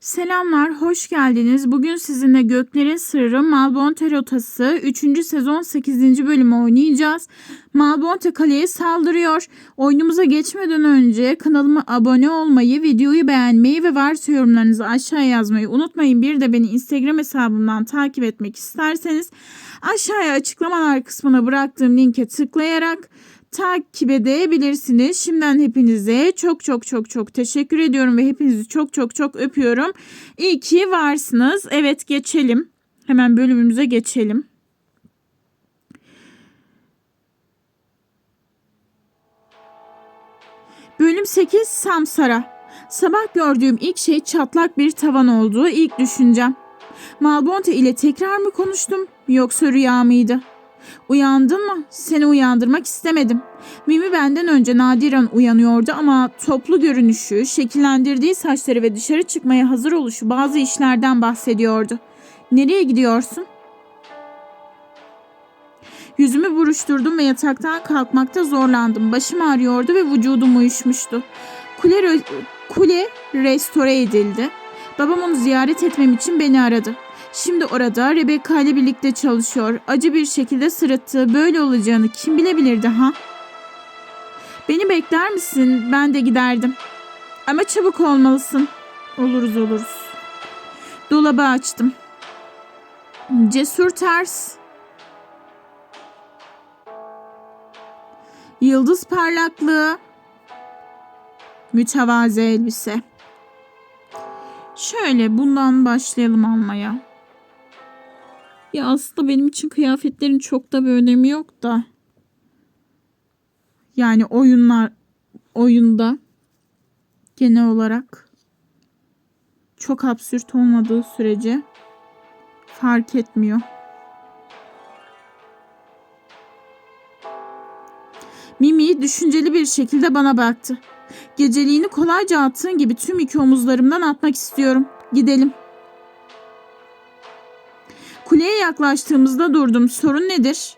Selamlar, hoş geldiniz. Bugün sizinle Göklerin Sırrı Malbonte Rotası 3. sezon 8. bölümü oynayacağız. Malbonte kaleye saldırıyor. Oyunumuza geçmeden önce kanalıma abone olmayı, videoyu beğenmeyi ve varsa yorumlarınızı aşağıya yazmayı unutmayın. Bir de beni Instagram hesabımdan takip etmek isterseniz aşağıya açıklamalar kısmına bıraktığım linke tıklayarak takip edebilirsiniz. Şimdiden hepinize çok çok çok çok teşekkür ediyorum ve hepinizi çok çok çok öpüyorum. İyi ki varsınız. Evet geçelim. Hemen bölümümüze geçelim. Bölüm 8 Samsara. Sabah gördüğüm ilk şey çatlak bir tavan olduğu ilk düşüncem. Malbonte ile tekrar mı konuştum yoksa rüya mıydı? Uyandın mı? Seni uyandırmak istemedim. Mimi benden önce nadiren uyanıyordu ama toplu görünüşü, şekillendirdiği saçları ve dışarı çıkmaya hazır oluşu bazı işlerden bahsediyordu. Nereye gidiyorsun? Yüzümü buruşturdum ve yataktan kalkmakta zorlandım. Başım ağrıyordu ve vücudum uyuşmuştu. Kule, kule restore edildi. Babam onu ziyaret etmem için beni aradı. Şimdi orada Rebecca ile birlikte çalışıyor. Acı bir şekilde sırıttı. Böyle olacağını kim bilebilirdi ha? Beni bekler misin? Ben de giderdim. Ama çabuk olmalısın. Oluruz oluruz. Dolabı açtım. Cesur ters. Yıldız parlaklığı. Mütevazi elbise. Şöyle bundan başlayalım almaya. Ya aslında benim için kıyafetlerin çok da bir önemi yok da. Yani oyunlar oyunda genel olarak çok absürt olmadığı sürece fark etmiyor. Mimi düşünceli bir şekilde bana baktı. Geceliğini kolayca attığın gibi tüm iki omuzlarımdan atmak istiyorum. Gidelim. Kuleye yaklaştığımızda durdum. Sorun nedir?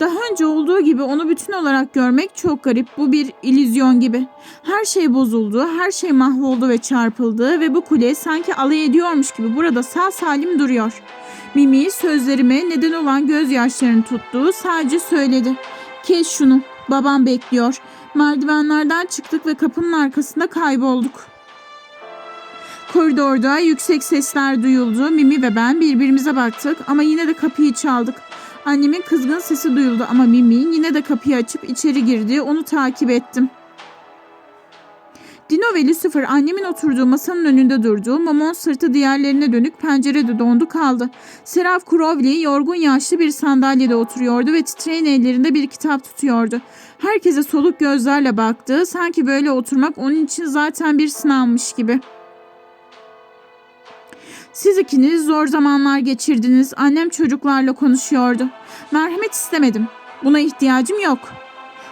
Daha önce olduğu gibi onu bütün olarak görmek çok garip. Bu bir illüzyon gibi. Her şey bozuldu, her şey mahvoldu ve çarpıldı ve bu kule sanki alay ediyormuş gibi burada sağ salim duruyor. Mimi sözlerime neden olan gözyaşlarını tuttu, sadece söyledi. Kes şunu, babam bekliyor. Merdivenlerden çıktık ve kapının arkasında kaybolduk. Koridorda yüksek sesler duyuldu. Mimi ve ben birbirimize baktık ama yine de kapıyı çaldık. Annemin kızgın sesi duyuldu ama Mimi yine de kapıyı açıp içeri girdi. Onu takip ettim. Dino ve Lucifer annemin oturduğu masanın önünde durdu. Momon sırtı diğerlerine dönük pencerede dondu kaldı. Seraf Crowley yorgun yaşlı bir sandalyede oturuyordu ve titreyen ellerinde bir kitap tutuyordu. Herkese soluk gözlerle baktı. Sanki böyle oturmak onun için zaten bir sınavmış gibi.'' Siz ikiniz zor zamanlar geçirdiniz. Annem çocuklarla konuşuyordu. Merhamet istemedim. Buna ihtiyacım yok.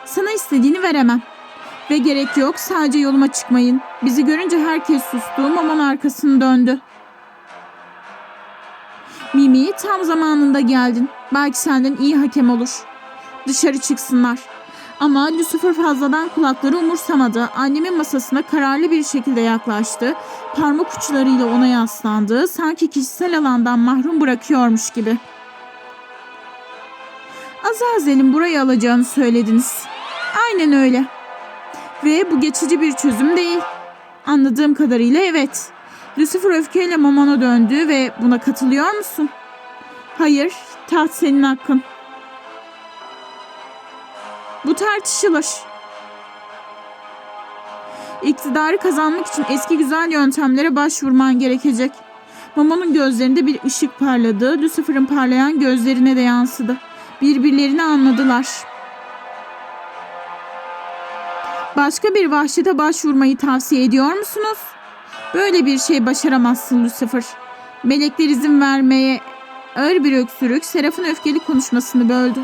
Sana istediğini veremem. Ve gerek yok sadece yoluma çıkmayın. Bizi görünce herkes sustu. Maman arkasını döndü. Mimi tam zamanında geldin. Belki senden iyi hakem olur. Dışarı çıksınlar. Ama Lucifer fazladan kulakları umursamadı. Annemin masasına kararlı bir şekilde yaklaştı. Parmak uçlarıyla ona yaslandı. Sanki kişisel alandan mahrum bırakıyormuş gibi. Azazel'in burayı alacağını söylediniz. Aynen öyle. Ve bu geçici bir çözüm değil. Anladığım kadarıyla evet. Lucifer öfkeyle Mamon'a döndü ve buna katılıyor musun? Hayır, taht senin hakkın. Bu tartışılır. İktidarı kazanmak için eski güzel yöntemlere başvurman gerekecek. Mamon'un gözlerinde bir ışık parladı. Lucifer'ın parlayan gözlerine de yansıdı. Birbirlerini anladılar. Başka bir vahşete başvurmayı tavsiye ediyor musunuz? Böyle bir şey başaramazsın Lucifer. Melekler izin vermeye ağır bir öksürük Seraf'ın öfkeli konuşmasını böldü.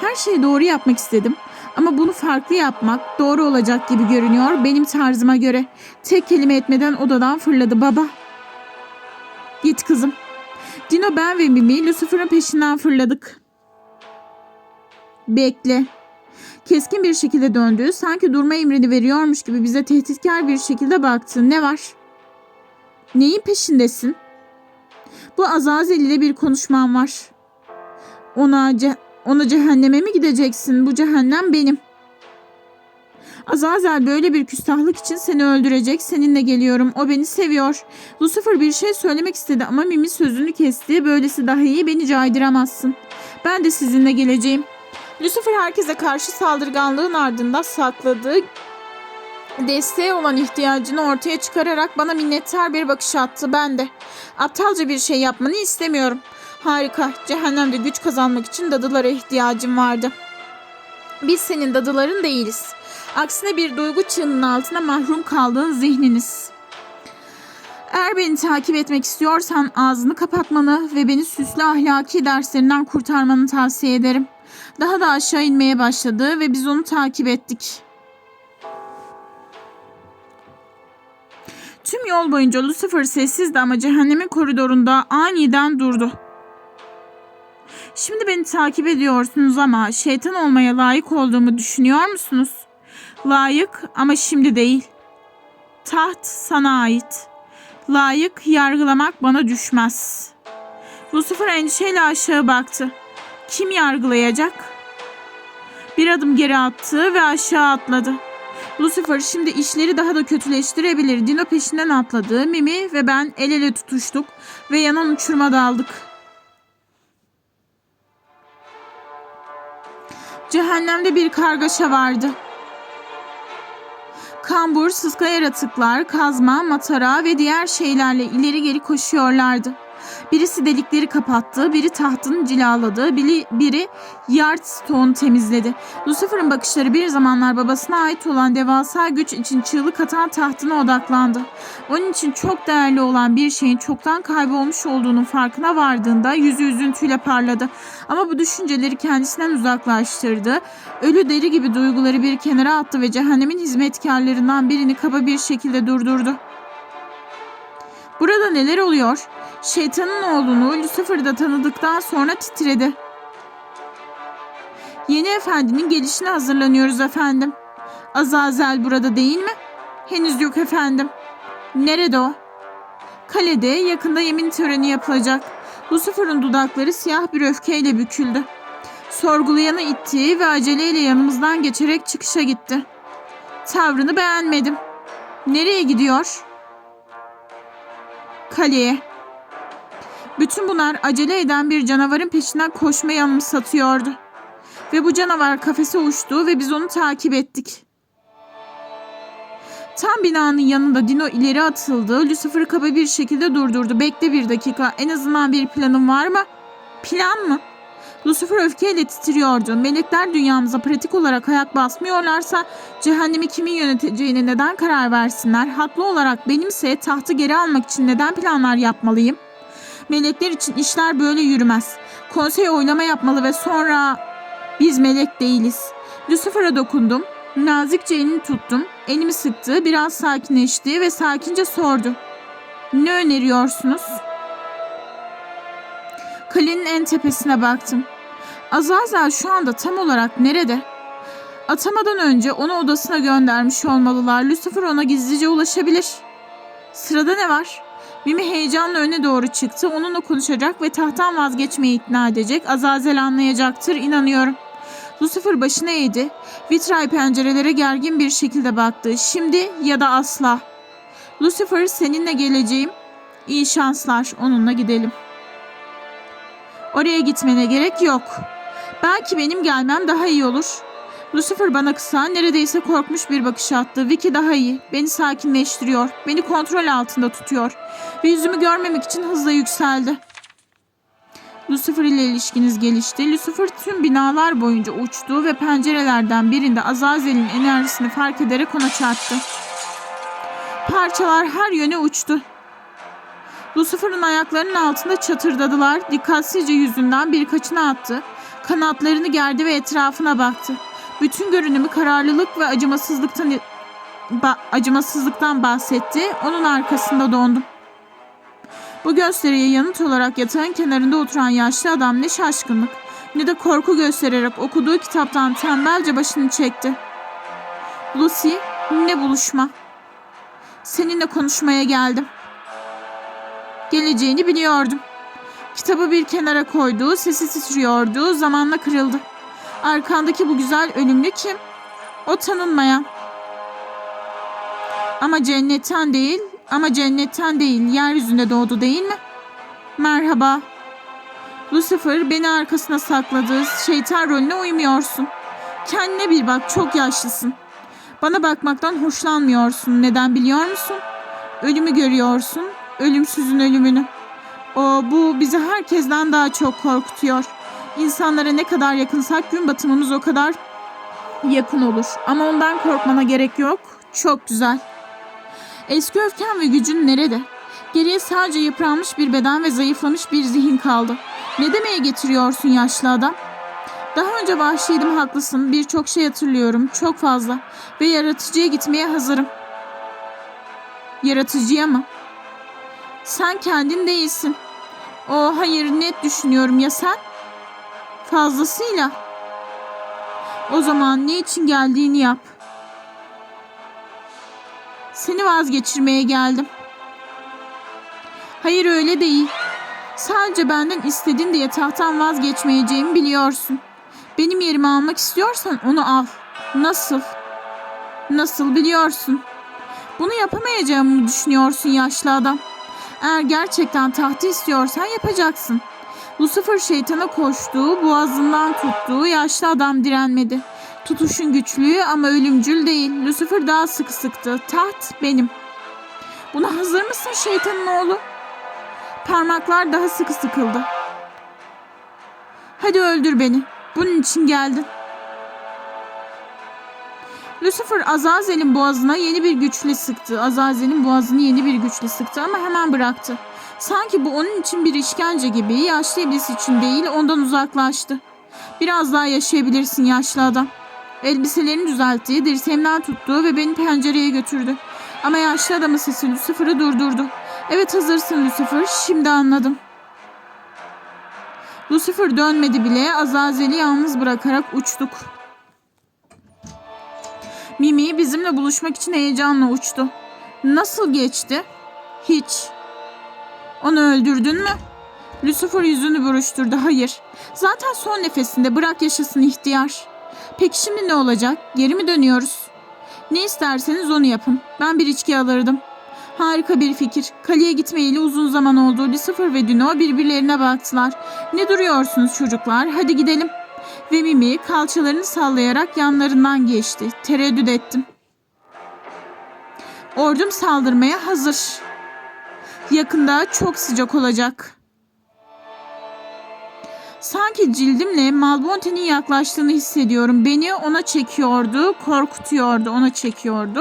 Her şeyi doğru yapmak istedim. Ama bunu farklı yapmak doğru olacak gibi görünüyor benim tarzıma göre. Tek kelime etmeden odadan fırladı baba. Git kızım. Dino ben ve Mimi Lucifer'ın peşinden fırladık. Bekle. Keskin bir şekilde döndü. Sanki durma emrini veriyormuş gibi bize tehditkar bir şekilde baktı. Ne var? Neyin peşindesin? Bu Azazel ile bir konuşmam var. Ona, ce- ona cehenneme mi gideceksin? Bu cehennem benim. Azazel böyle bir küstahlık için seni öldürecek. Seninle geliyorum. O beni seviyor. Lucifer bir şey söylemek istedi ama Mimi sözünü kesti. Böylesi daha iyi beni caydıramazsın. Ben de sizinle geleceğim. Lucifer herkese karşı saldırganlığın ardında sakladığı desteğe olan ihtiyacını ortaya çıkararak bana minnettar bir bakış attı. Ben de aptalca bir şey yapmanı istemiyorum. Harika. Cehennemde güç kazanmak için dadılara ihtiyacım vardı. Biz senin dadıların değiliz. Aksine bir duygu çığının altına mahrum kaldığın zihniniz. Eğer beni takip etmek istiyorsan ağzını kapatmanı ve beni süslü ahlaki derslerinden kurtarmanı tavsiye ederim. Daha da aşağı inmeye başladı ve biz onu takip ettik. Tüm yol boyunca Lucifer sessizdi ama cehennemin koridorunda aniden durdu. Şimdi beni takip ediyorsunuz ama şeytan olmaya layık olduğumu düşünüyor musunuz? Layık ama şimdi değil. Taht sana ait. Layık yargılamak bana düşmez. Lucifer endişeyle aşağı baktı. Kim yargılayacak? Bir adım geri attı ve aşağı atladı. Lucifer şimdi işleri daha da kötüleştirebilir. Dino peşinden atladı. Mimi ve ben el ele tutuştuk ve yanan uçurma daldık. Cehennemde bir kargaşa vardı. Kambur, sıska yaratıklar, kazma, matara ve diğer şeylerle ileri geri koşuyorlardı. Birisi delikleri kapattı, biri tahtını cilaladı, biri, biri Yardstone temizledi. Lucifer'ın bakışları bir zamanlar babasına ait olan devasa güç için çığlık atan tahtına odaklandı. Onun için çok değerli olan bir şeyin çoktan kaybolmuş olduğunun farkına vardığında yüzü üzüntüyle parladı. Ama bu düşünceleri kendisinden uzaklaştırdı. Ölü deri gibi duyguları bir kenara attı ve cehennemin hizmetkarlarından birini kaba bir şekilde durdurdu. Burada neler oluyor? Şeytanın oğlunu Lucifer'da tanıdıktan sonra titredi. Yeni efendinin gelişine hazırlanıyoruz efendim. Azazel burada değil mi? Henüz yok efendim. Nerede o? Kalede yakında yemin töreni yapılacak. Lucifer'ın dudakları siyah bir öfkeyle büküldü. Sorgulayanı itti ve aceleyle yanımızdan geçerek çıkışa gitti. Tavrını beğenmedim. Nereye gidiyor? Kaleye. Bütün bunlar acele eden bir canavarın peşinden koşmayı anımsatıyordu. Ve bu canavar kafese uçtu ve biz onu takip ettik. Tam binanın yanında Dino ileri atıldı. Lucifer'ı kaba bir şekilde durdurdu. Bekle bir dakika. En azından bir planın var mı? Plan mı? Lucifer öfkeyle titriyordu. Melekler dünyamıza pratik olarak ayak basmıyorlarsa cehennemi kimin yöneteceğine neden karar versinler? Haklı olarak benimse tahtı geri almak için neden planlar yapmalıyım? Melekler için işler böyle yürümez. Konsey oylama yapmalı ve sonra biz melek değiliz. Lucifer'a dokundum. Nazikçe elini tuttum. Elimi sıktı. Biraz sakinleşti ve sakince sordu. Ne öneriyorsunuz? Kalenin en tepesine baktım. Azazel şu anda tam olarak nerede? Atamadan önce onu odasına göndermiş olmalılar. Lucifer ona gizlice ulaşabilir. Sırada ne var? Mimi heyecanla öne doğru çıktı. Onunla konuşacak ve tahttan vazgeçmeyi ikna edecek. Azazel anlayacaktır, inanıyorum. Lucifer başını eğdi. Vitray pencerelere gergin bir şekilde baktı. Şimdi ya da asla. Lucifer seninle geleceğim. İyi şanslar. Onunla gidelim. Oraya gitmene gerek yok. Belki benim gelmem daha iyi olur. Lucifer bana kısa, neredeyse korkmuş bir bakış attı. Vicky daha iyi. Beni sakinleştiriyor. Beni kontrol altında tutuyor. Ve yüzümü görmemek için hızla yükseldi. Lucifer ile ilişkiniz gelişti. Lucifer tüm binalar boyunca uçtu ve pencerelerden birinde Azazel'in enerjisini fark ederek ona çarptı. Parçalar her yöne uçtu. Lucifer'ın ayaklarının altında çatırdadılar. Dikkatsizce yüzünden birkaçını attı. Kanatlarını gerdi ve etrafına baktı. Bütün görünümü kararlılık ve acımasızlıktan ba- acımasızlıktan bahsetti. Onun arkasında dondum. Bu gösteriye yanıt olarak yatağın kenarında oturan yaşlı adam ne şaşkınlık ne de korku göstererek okuduğu kitaptan tembelce başını çekti. Lucy, ne buluşma. Seninle konuşmaya geldim. Geleceğini biliyordum. Kitabı bir kenara koydu, sesi titriyordu, zamanla kırıldı. Arkandaki bu güzel ölümlü kim? O tanınmayan. Ama cennetten değil, ama cennetten değil, yeryüzünde doğdu değil mi? Merhaba. Lucifer beni arkasına sakladı. Şeytan rolüne uymuyorsun. Kendine bir bak, çok yaşlısın. Bana bakmaktan hoşlanmıyorsun. Neden biliyor musun? Ölümü görüyorsun, ölümsüzün ölümünü. O bu bizi herkesten daha çok korkutuyor. İnsanlara ne kadar yakınsak gün batımımız o kadar yakın olur. Ama ondan korkmana gerek yok. Çok güzel. Eski öfken ve gücün nerede? Geriye sadece yıpranmış bir beden ve zayıflamış bir zihin kaldı. Ne demeye getiriyorsun yaşlı adam? Daha önce vahşiydim haklısın. Birçok şey hatırlıyorum. Çok fazla. Ve yaratıcıya gitmeye hazırım. Yaratıcıya mı? Sen kendin değilsin. O hayır net düşünüyorum ya sen? Fazlasıyla. O zaman ne için geldiğini yap. Seni vazgeçirmeye geldim. Hayır öyle değil. Sadece benden istedin diye tahttan vazgeçmeyeceğimi biliyorsun. Benim yerimi almak istiyorsan onu al. Nasıl? Nasıl biliyorsun? Bunu yapamayacağımı mı düşünüyorsun yaşlı adam? Eğer gerçekten tahtı istiyorsan yapacaksın. Lucifer şeytana koştuğu, boğazından tuttuğu yaşlı adam direnmedi. Tutuşun güçlüğü ama ölümcül değil. Lucifer daha sıkı sıktı. Taht benim. Buna hazır mısın şeytanın oğlu? Parmaklar daha sıkı sıkıldı. Hadi öldür beni. Bunun için geldin. Lucifer Azazel'in boğazına yeni bir güçle sıktı. Azazel'in boğazını yeni bir güçle sıktı ama hemen bıraktı. Sanki bu onun için bir işkence gibi yaşlı iblis için değil ondan uzaklaştı. Biraz daha yaşayabilirsin yaşlı adam. Elbiselerini düzeltti, dirseğimden tuttu ve beni pencereye götürdü. Ama yaşlı adamın sesi Lucifer'ı durdurdu. Evet hazırsın Lucifer, şimdi anladım. Lucifer dönmedi bile, Azazel'i yalnız bırakarak uçtuk. Mimi bizimle buluşmak için heyecanla uçtu. Nasıl geçti? Hiç. Onu öldürdün mü? Lucifer yüzünü buruşturdu. Hayır. Zaten son nefesinde bırak yaşasın ihtiyar. Peki şimdi ne olacak? Geri mi dönüyoruz? Ne isterseniz onu yapın. Ben bir içki alırdım. Harika bir fikir. Kaleye gitmeyeli uzun zaman oldu. Lucifer ve Dino birbirlerine baktılar. Ne duruyorsunuz çocuklar? Hadi gidelim. Ve Mimi kalçalarını sallayarak yanlarından geçti. Tereddüt ettim. Ordum saldırmaya hazır. Yakında çok sıcak olacak. Sanki cildimle Malbonte'nin yaklaştığını hissediyorum. Beni ona çekiyordu, korkutuyordu, ona çekiyordu.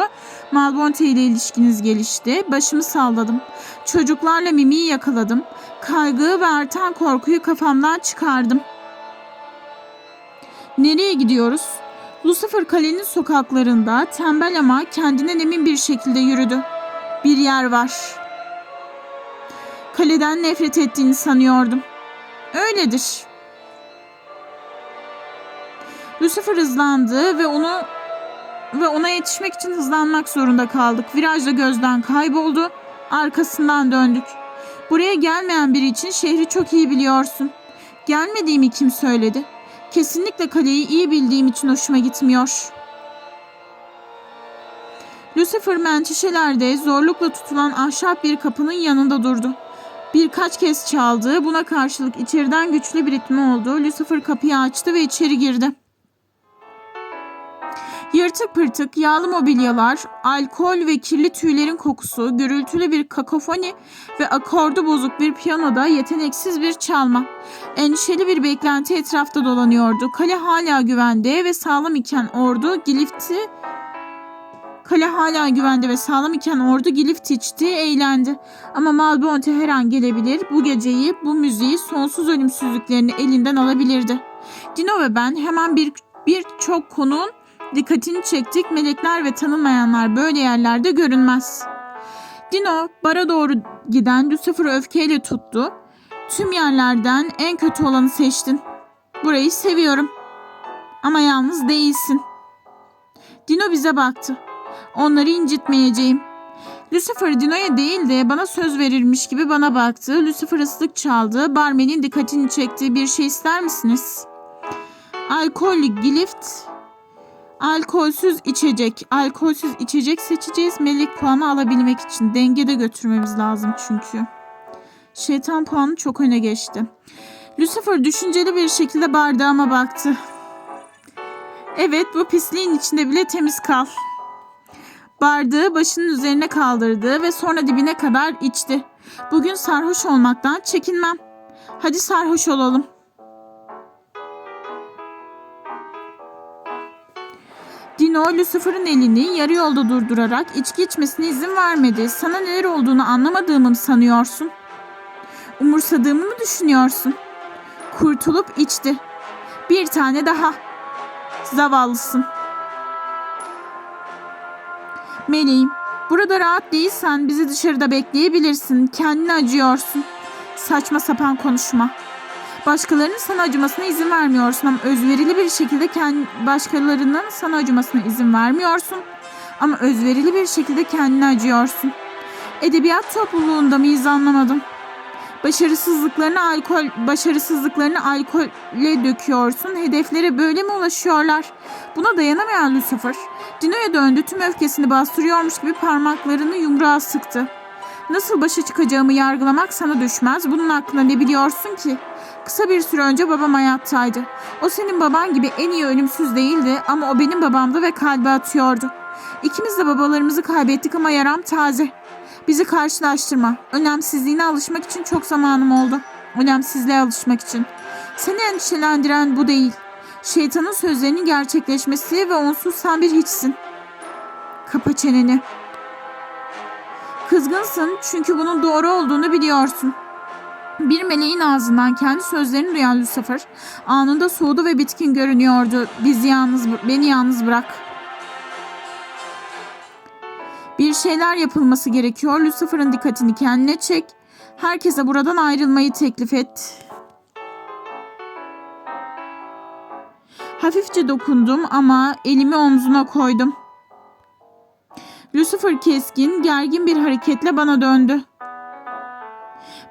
Malbonte ile ilişkiniz gelişti. Başımı salladım. Çocuklarla Mimi'yi yakaladım. Kaygı ve artan korkuyu kafamdan çıkardım. Nereye gidiyoruz? Lucifer kalenin sokaklarında tembel ama kendinden emin bir şekilde yürüdü. Bir yer var. Kaleden nefret ettiğini sanıyordum. Öyledir. Lucifer hızlandı ve onu ve ona yetişmek için hızlanmak zorunda kaldık. Virajda gözden kayboldu. Arkasından döndük. Buraya gelmeyen biri için şehri çok iyi biliyorsun. Gelmediğimi kim söyledi? Kesinlikle kaleyi iyi bildiğim için hoşuma gitmiyor. Lucifer menteşelerde zorlukla tutulan ahşap bir kapının yanında durdu. Birkaç kez çaldı. Buna karşılık içeriden güçlü bir ritmi oldu. Lucifer kapıyı açtı ve içeri girdi. Yırtık pırtık yağlı mobilyalar, alkol ve kirli tüylerin kokusu, gürültülü bir kakofoni ve akordu bozuk bir piyanoda yeteneksiz bir çalma. Endişeli bir beklenti etrafta dolanıyordu. Kale hala güvende ve sağlam iken ordu Gilifti Kale hala güvende ve sağlam iken ordu Gilift içti, eğlendi. Ama Malbonte her an gelebilir, bu geceyi, bu müziği, sonsuz ölümsüzlüklerini elinden alabilirdi. Dino ve ben hemen bir birçok konunun dikkatini çektik. Melekler ve tanınmayanlar böyle yerlerde görünmez. Dino bara doğru giden Lucifer'ı öfkeyle tuttu. Tüm yerlerden en kötü olanı seçtin. Burayı seviyorum. Ama yalnız değilsin. Dino bize baktı. Onları incitmeyeceğim. Lucifer Dino'ya değil de bana söz verirmiş gibi bana baktı. Lucifer ıslık çaldı. Barmenin dikkatini çektiği bir şey ister misiniz? Alkollü Glift. Alkolsüz içecek. Alkolsüz içecek seçeceğiz. Melek puanı alabilmek için. Dengede götürmemiz lazım çünkü. Şeytan puanı çok öne geçti. Lucifer düşünceli bir şekilde bardağıma baktı. Evet bu pisliğin içinde bile temiz kal. Bardağı başının üzerine kaldırdı ve sonra dibine kadar içti. Bugün sarhoş olmaktan çekinmem. Hadi sarhoş olalım. Dino Lucifer'ın elini yarı yolda durdurarak içki içmesine izin vermedi. Sana neler olduğunu anlamadığımı mı sanıyorsun? Umursadığımı mı düşünüyorsun? Kurtulup içti. Bir tane daha. Zavallısın. Meleğim, burada rahat değilsen bizi dışarıda bekleyebilirsin. Kendine acıyorsun. Saçma sapan konuşma. Başkalarının sana acımasına izin vermiyorsun ama özverili bir şekilde kendi başkalarının sana acımasına izin vermiyorsun ama özverili bir şekilde kendine acıyorsun. Edebiyat topluluğunda mıyız anlamadım. Başarısızlıklarını alkol başarısızlıklarını alkolle döküyorsun. Hedeflere böyle mi ulaşıyorlar? Buna dayanamayan Lucifer, Dino'ya döndü tüm öfkesini bastırıyormuş gibi parmaklarını yumruğa sıktı. Nasıl başa çıkacağımı yargılamak sana düşmez. Bunun hakkında ne biliyorsun ki? Kısa bir süre önce babam hayattaydı. O senin baban gibi en iyi ölümsüz değildi ama o benim babamdı ve kalbi atıyordu. İkimiz de babalarımızı kaybettik ama yaram taze. Bizi karşılaştırma. Önemsizliğine alışmak için çok zamanım oldu. Önemsizliğe alışmak için. Seni endişelendiren bu değil. Şeytanın sözlerinin gerçekleşmesi ve onsuz sen bir hiçsin. Kapa çeneni. Kızgınsın çünkü bunun doğru olduğunu biliyorsun. Bir meleğin ağzından kendi sözlerini duyan Lucifer anında soğudu ve bitkin görünüyordu. Bizi yalnız, beni yalnız bırak. Bir şeyler yapılması gerekiyor. Lucifer'ın dikkatini kendine çek. Herkese buradan ayrılmayı teklif et. Hafifçe dokundum ama elimi omzuna koydum. Lucifer keskin, gergin bir hareketle bana döndü.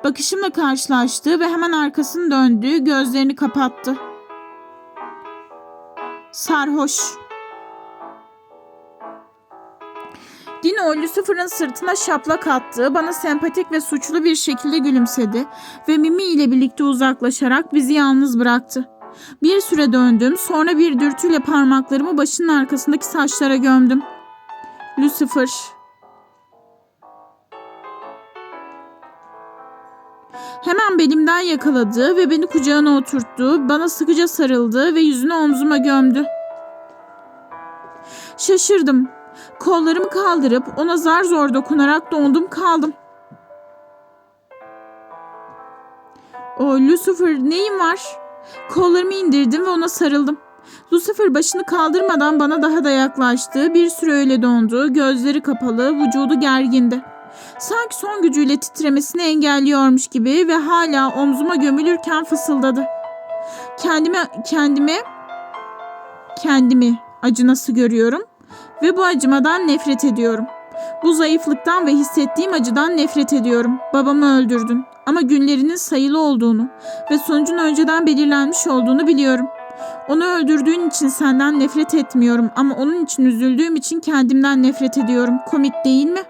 Bakışımla karşılaştı ve hemen arkasını döndü, gözlerini kapattı. Sarhoş. Dino Lucifer'ın sırtına şaplak attı, bana sempatik ve suçlu bir şekilde gülümsedi ve Mimi ile birlikte uzaklaşarak bizi yalnız bıraktı. Bir süre döndüm, sonra bir dürtüyle parmaklarımı başının arkasındaki saçlara gömdüm. Lucifer. Hemen belimden yakaladı ve beni kucağına oturttu. Bana sıkıca sarıldı ve yüzünü omzuma gömdü. Şaşırdım. Kollarımı kaldırıp ona zar zor dokunarak dondum kaldım. O Lucifer neyin var? Kollarımı indirdim ve ona sarıldım. Lucifer başını kaldırmadan bana daha da yaklaştı. Bir süre öyle dondu. Gözleri kapalı, vücudu gergindi. Sanki son gücüyle titremesini engelliyormuş gibi ve hala omzuma gömülürken fısıldadı. Kendime, kendime, kendimi acınası görüyorum ve bu acımadan nefret ediyorum. Bu zayıflıktan ve hissettiğim acıdan nefret ediyorum. Babamı öldürdün ama günlerinin sayılı olduğunu ve sonucun önceden belirlenmiş olduğunu biliyorum. Onu öldürdüğün için senden nefret etmiyorum ama onun için üzüldüğüm için kendimden nefret ediyorum. Komik değil mi?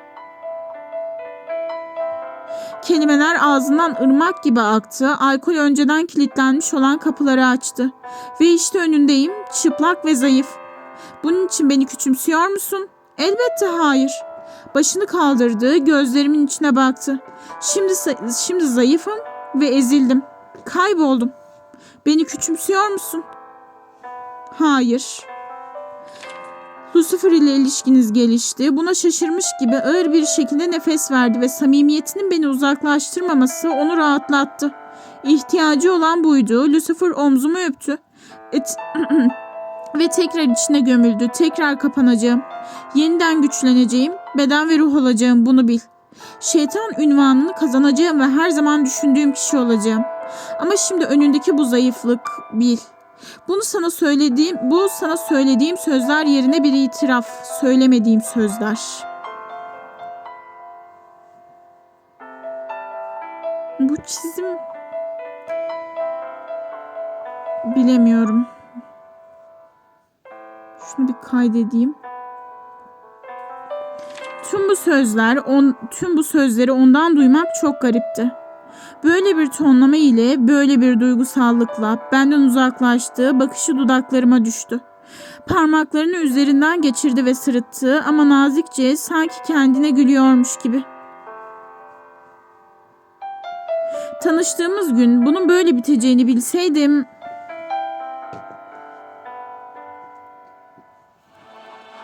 Kelimeler ağzından ırmak gibi aktı. Alkol önceden kilitlenmiş olan kapıları açtı. Ve işte önündeyim, çıplak ve zayıf. Bunun için beni küçümsüyor musun? Elbette hayır. Başını kaldırdı, gözlerimin içine baktı. Şimdi şimdi zayıfım ve ezildim. Kayboldum. Beni küçümsüyor musun? Hayır. Lucifer ile ilişkiniz gelişti. Buna şaşırmış gibi ağır bir şekilde nefes verdi ve samimiyetinin beni uzaklaştırmaması onu rahatlattı. İhtiyacı olan buydu. Lucifer omzumu öptü. Et ve tekrar içine gömüldü. Tekrar kapanacağım. Yeniden güçleneceğim. Beden ve ruh olacağım bunu bil. Şeytan ünvanını kazanacağım ve her zaman düşündüğüm kişi olacağım. Ama şimdi önündeki bu zayıflık bil. Bunu sana söylediğim, bu sana söylediğim sözler yerine bir itiraf, söylemediğim sözler. Bu çizim bilemiyorum. Kaydedeyim. Tüm bu sözler, on, tüm bu sözleri ondan duymak çok garipti. Böyle bir tonlama ile, böyle bir duygusallıkla benden uzaklaştığı bakışı dudaklarıma düştü. Parmaklarını üzerinden geçirdi ve sırıttı ama nazikçe sanki kendine gülüyormuş gibi. Tanıştığımız gün bunun böyle biteceğini bilseydim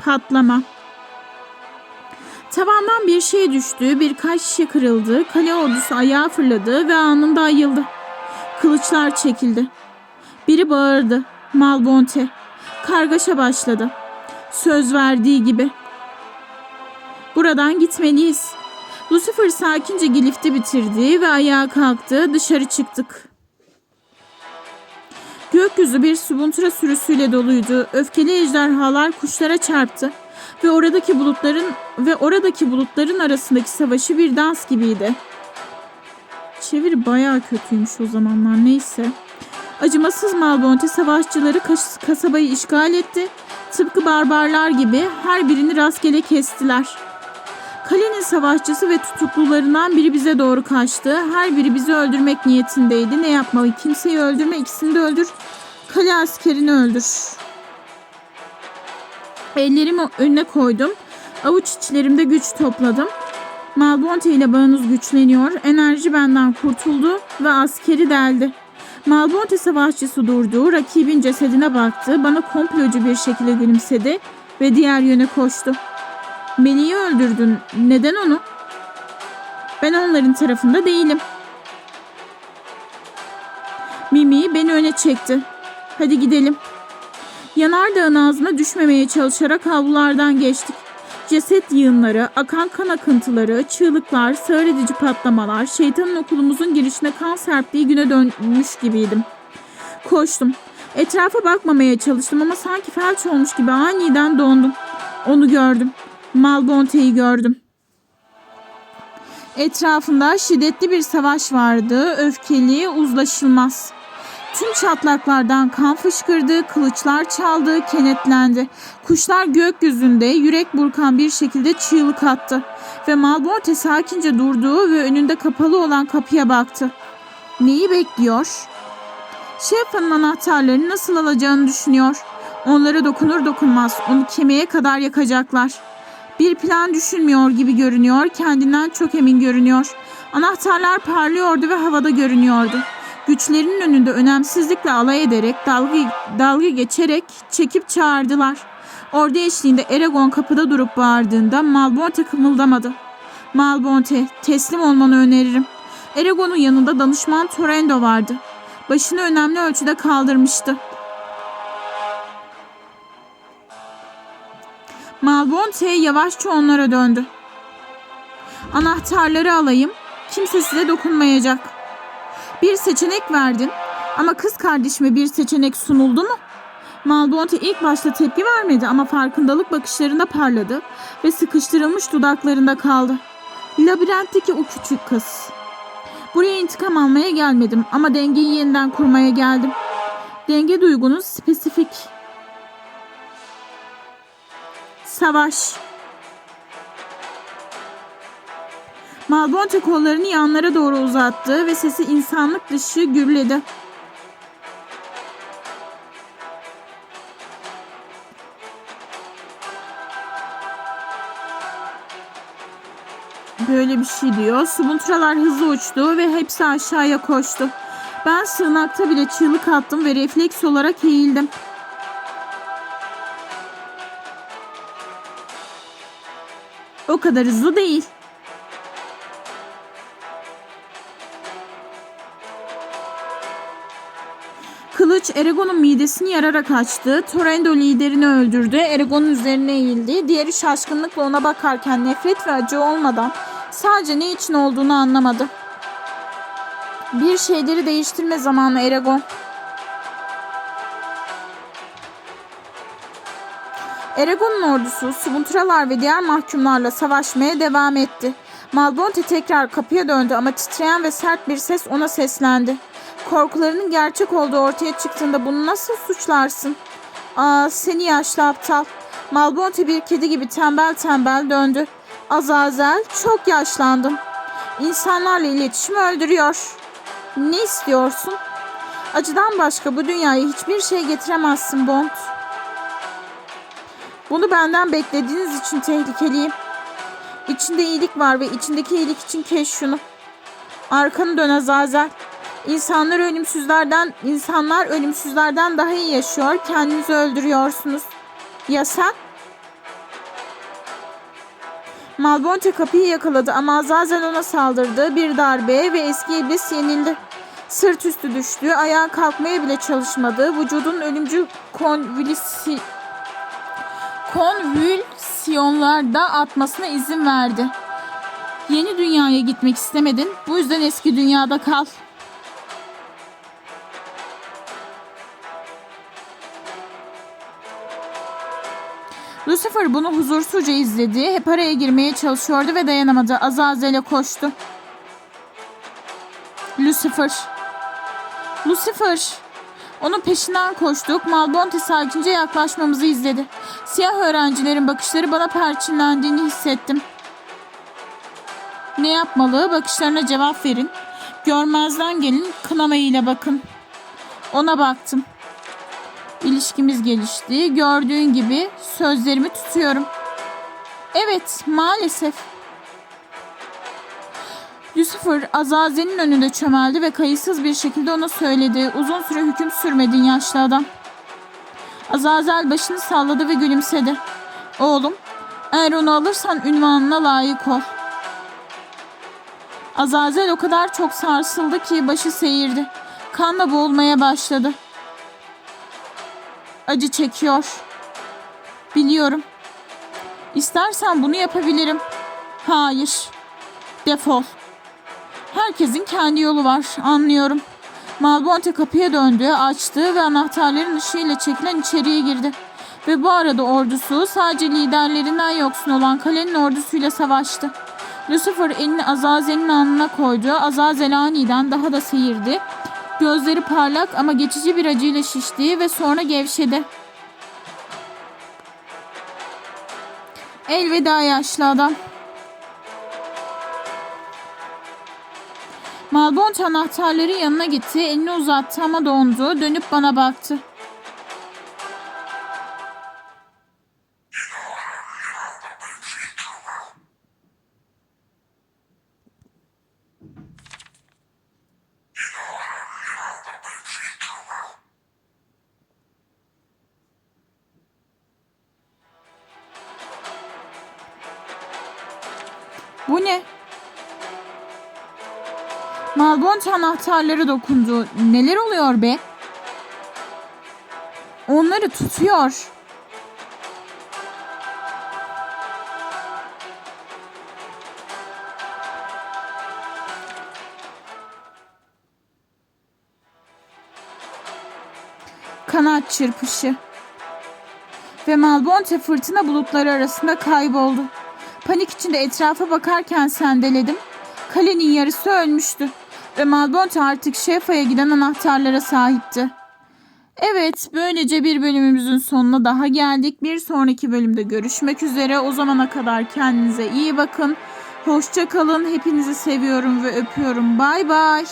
patlama. Tavandan bir şey düştü, birkaç şişe kırıldı, kale ordusu ayağa fırladı ve anında ayıldı. Kılıçlar çekildi. Biri bağırdı. Malbonte. Kargaşa başladı. Söz verdiği gibi. Buradan gitmeliyiz. Lucifer sakince gilifti bitirdi ve ayağa kalktı. Dışarı çıktık. Gökyüzü bir subuntura sürüsüyle doluydu. Öfkeli ejderhalar kuşlara çarptı ve oradaki bulutların ve oradaki bulutların arasındaki savaşı bir dans gibiydi. Çeviri bayağı kötüymüş o zamanlar neyse. Acımasız Malbonte savaşçıları kas- kasabayı işgal etti. Tıpkı barbarlar gibi her birini rastgele kestiler. Kalenin savaşçısı ve tutuklularından biri bize doğru kaçtı. Her biri bizi öldürmek niyetindeydi. Ne yapmalı? Kimseyi öldürme, ikisini de öldür. Kale askerini öldür. Ellerimi önüne koydum. Avuç içlerimde güç topladım. Malbonte ile bağınız güçleniyor. Enerji benden kurtuldu ve askeri deldi. Malbonte savaşçısı durdu. Rakibin cesedine baktı. Bana komplocu bir şekilde gülümsedi ve diğer yöne koştu. Meli'yi öldürdün. Neden onu? Ben onların tarafında değilim. Mimi beni öne çekti. Hadi gidelim. Yanardağın ağzına düşmemeye çalışarak havlulardan geçtik. Ceset yığınları, akan kan akıntıları, çığlıklar, sağır edici patlamalar, şeytanın okulumuzun girişine kan serptiği güne dönmüş gibiydim. Koştum. Etrafa bakmamaya çalıştım ama sanki felç olmuş gibi aniden dondum. Onu gördüm. Malbonte'yi gördüm. Etrafında şiddetli bir savaş vardı. Öfkeli, uzlaşılmaz. Tüm çatlaklardan kan fışkırdı, kılıçlar çaldı, kenetlendi. Kuşlar gökyüzünde yürek burkan bir şekilde çığlık attı. Ve Malbonte sakince durdu ve önünde kapalı olan kapıya baktı. Neyi bekliyor? Şefa'nın anahtarlarını nasıl alacağını düşünüyor. Onlara dokunur dokunmaz onu kemiğe kadar yakacaklar. Bir plan düşünmüyor gibi görünüyor, kendinden çok emin görünüyor. Anahtarlar parlıyordu ve havada görünüyordu. Güçlerinin önünde önemsizlikle alay ederek, dalga, dalga geçerek çekip çağırdılar. Orada eşliğinde Eragon kapıda durup bağırdığında Malbonte kımıldamadı. Malbonte, teslim olmanı öneririm. Eragon'un yanında danışman Torendo vardı. Başını önemli ölçüde kaldırmıştı. Malbonte yavaşça onlara döndü. Anahtarları alayım. Kimse size dokunmayacak. Bir seçenek verdin ama kız kardeşime bir seçenek sunuldu mu? Malbonte ilk başta tepki vermedi ama farkındalık bakışlarında parladı ve sıkıştırılmış dudaklarında kaldı. Labirentteki o küçük kız. Buraya intikam almaya gelmedim ama dengeyi yeniden kurmaya geldim. Denge duygunuz spesifik. Savaş. Malbonte kollarını yanlara doğru uzattı ve sesi insanlık dışı gürledi. Böyle bir şey diyor. Subuntralar hızlı uçtu ve hepsi aşağıya koştu. Ben sığınakta bile çığlık attım ve refleks olarak eğildim. O kadar hızlı değil. Kılıç Eragon'un midesini yararak açtı. Torrendo liderini öldürdü. Eragon'un üzerine eğildi. Diğeri şaşkınlıkla ona bakarken nefret ve acı olmadan sadece ne için olduğunu anlamadı. Bir şeyleri değiştirme zamanı Eragon. Eragon'un ordusu Subuntralar ve diğer mahkumlarla savaşmaya devam etti. Malbonte tekrar kapıya döndü ama titreyen ve sert bir ses ona seslendi. Korkularının gerçek olduğu ortaya çıktığında bunu nasıl suçlarsın? Aa seni yaşlı aptal. Malbonte bir kedi gibi tembel tembel döndü. Azazel çok yaşlandım. İnsanlarla iletişimi öldürüyor. Ne istiyorsun? Acıdan başka bu dünyaya hiçbir şey getiremezsin Bond. Bunu benden beklediğiniz için tehlikeliyim. İçinde iyilik var ve içindeki iyilik için keş şunu. Arkanı dön Azazel. İnsanlar ölümsüzlerden, insanlar ölümsüzlerden daha iyi yaşıyor. Kendinizi öldürüyorsunuz. Ya sen? Malbonte kapıyı yakaladı ama Azazel ona saldırdı. Bir darbe ve eski iblis yenildi. Sırt üstü düştü. Ayağa kalkmaya bile çalışmadı. Vücudun ölümcül konvülsi... konvülsiyonlarda atmasına izin verdi. Yeni dünyaya gitmek istemedin. Bu yüzden eski dünyada kal. Lucifer bunu huzursuzca izledi. Hep araya girmeye çalışıyordu ve dayanamadı. Azazel'e koştu. Lucifer. Lucifer. Onun peşinden koştuk. Malbonte sakince yaklaşmamızı izledi. Siyah öğrencilerin bakışları bana perçinlendiğini hissettim. Ne yapmalı? Bakışlarına cevap verin. Görmezden gelin, kınama ile bakın. Ona baktım. İlişkimiz gelişti. Gördüğün gibi sözlerimi tutuyorum. Evet, maalesef. Lucifer Azazel'in önünde çömeldi ve kayıtsız bir şekilde ona söyledi. Uzun süre hüküm sürmedin yaşlı adam. Azazel başını salladı ve gülümsedi. Oğlum, eğer onu alırsan ünvanına layık ol. Azazel o kadar çok sarsıldı ki başı seyirdi. Kanla boğulmaya başladı. Acı çekiyor. Biliyorum. İstersen bunu yapabilirim. Hayır. Defol. Herkesin kendi yolu var. Anlıyorum. Malbonte kapıya döndü, açtı ve anahtarların ışığıyla çekilen içeriye girdi. Ve bu arada ordusu sadece liderlerinden yoksun olan kalenin ordusuyla savaştı. Lucifer elini Azazel'in alnına koydu. Azazel aniden daha da seyirdi. Gözleri parlak ama geçici bir acıyla şişti ve sonra gevşedi. Elveda yaşlı adam. Malbonte anahtarların yanına gitti. Elini uzattı ama dondu. Dönüp bana baktı. Bu ne? Malbonte anahtarları dokundu. Neler oluyor be? Onları tutuyor. Kanat çırpışı. Ve Malbonte fırtına bulutları arasında kayboldu. Panik içinde etrafa bakarken sendeledim. Kalenin yarısı ölmüştü ve Malbonte artık Şefa'ya giden anahtarlara sahipti. Evet, böylece bir bölümümüzün sonuna daha geldik. Bir sonraki bölümde görüşmek üzere. O zamana kadar kendinize iyi bakın. Hoşça kalın. Hepinizi seviyorum ve öpüyorum. Bay bay.